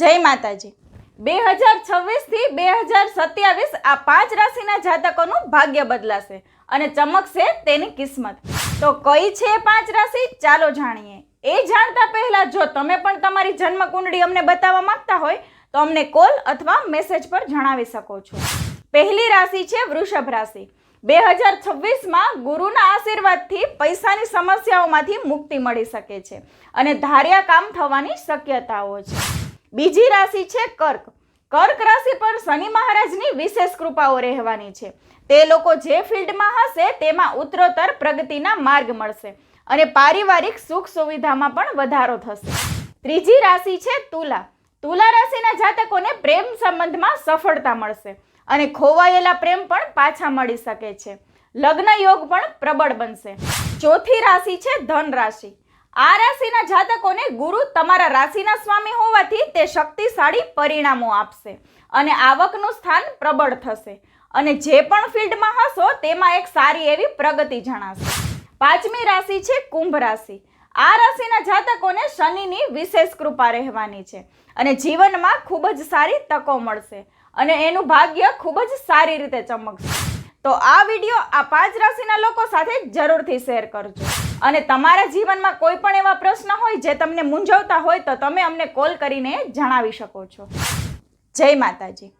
જય માતાજી. બે હજાર છવ્વીસથી બે હજાર સત્યાવીસ આ પાંચ રાશિના જાતકોનું ભાગ્ય બદલાશે અને ચમકશે તેની કિસ્મત. તો કઈ છે પાંચ રાશિ? ચાલો જાણીએ. એ જાણતા પહેલા જો તમે પણ તમારી જન્મ કુંડળી અમને બતાવવા માંગતા હોય, તો અમને કોલ અથવા મેસેજ પર જણાવી શકો છો. પહેલી રાશિ છે વૃષભ રાશિ. બે હજાર છવ્વીસમાં ગુરુના આશીર્વાદથી પૈસાની સમસ્યાઓમાંથી મુક્તિ મળી શકે છે અને ધાર્યા કામ થવાની શક્યતાઓ છે. બીજી રાશિ છે કર્ક. કર્ક રાશિ પર શનિ મહારાજની વિશેષ કૃપાઓ રહેવાની છે. તે લોકો જે ફિલ્ડમાં હશે તેમાં ઉત્તરોત્તર પ્રગતિના માર્ગ મળશે અને પારિવારિક સુખ સુવિધામાં પણ વધારો થશે. ત્રીજી રાશિ છે તુલા. તુલા રાશિના જાતકોને પ્રેમ સંબંધમાં સફળતા મળશે અને ખોવાયેલા પ્રેમ પણ પાછા મળી શકે છે. લગ્ન યોગ પણ પ્રબળ બનશે. ચોથી રાશિ છે ધન રાશિ આ રાશિના જાતકોને ગુરુ તમારા રાશિના સ્વામી હોવાથી તે શક્તિશાળી પરિણામો આપશે અને આવકનું સ્થાન પ્રબળ થશે. અને જે પણ ફિલ્ડમાં હશો, તેમાં એક સારી એવી પ્રગતિ જણાશે. પાંચમી રાશિ છે કુંભ રાશિ. આ રાશિના જાતકોને શનિની વિશેષ કૃપા રહેવાની છે અને જીવનમાં ખૂબ જ સારી તકો મળશે અને એનું ભાગ્ય ખૂબ જ સારી રીતે ચમકશે. તો આ વીડિયો આ પાંચ રાશિના લોકો સાથે જરૂરથી શેર કરજો. અને તમારા જીવનમાં કોઈ પણ એવા પ્રશ્ન હોય જે તમને મૂંઝવતા હોય તો તમે અમને કોલ કરીને જણાવી શકો છો. જય માતાજી.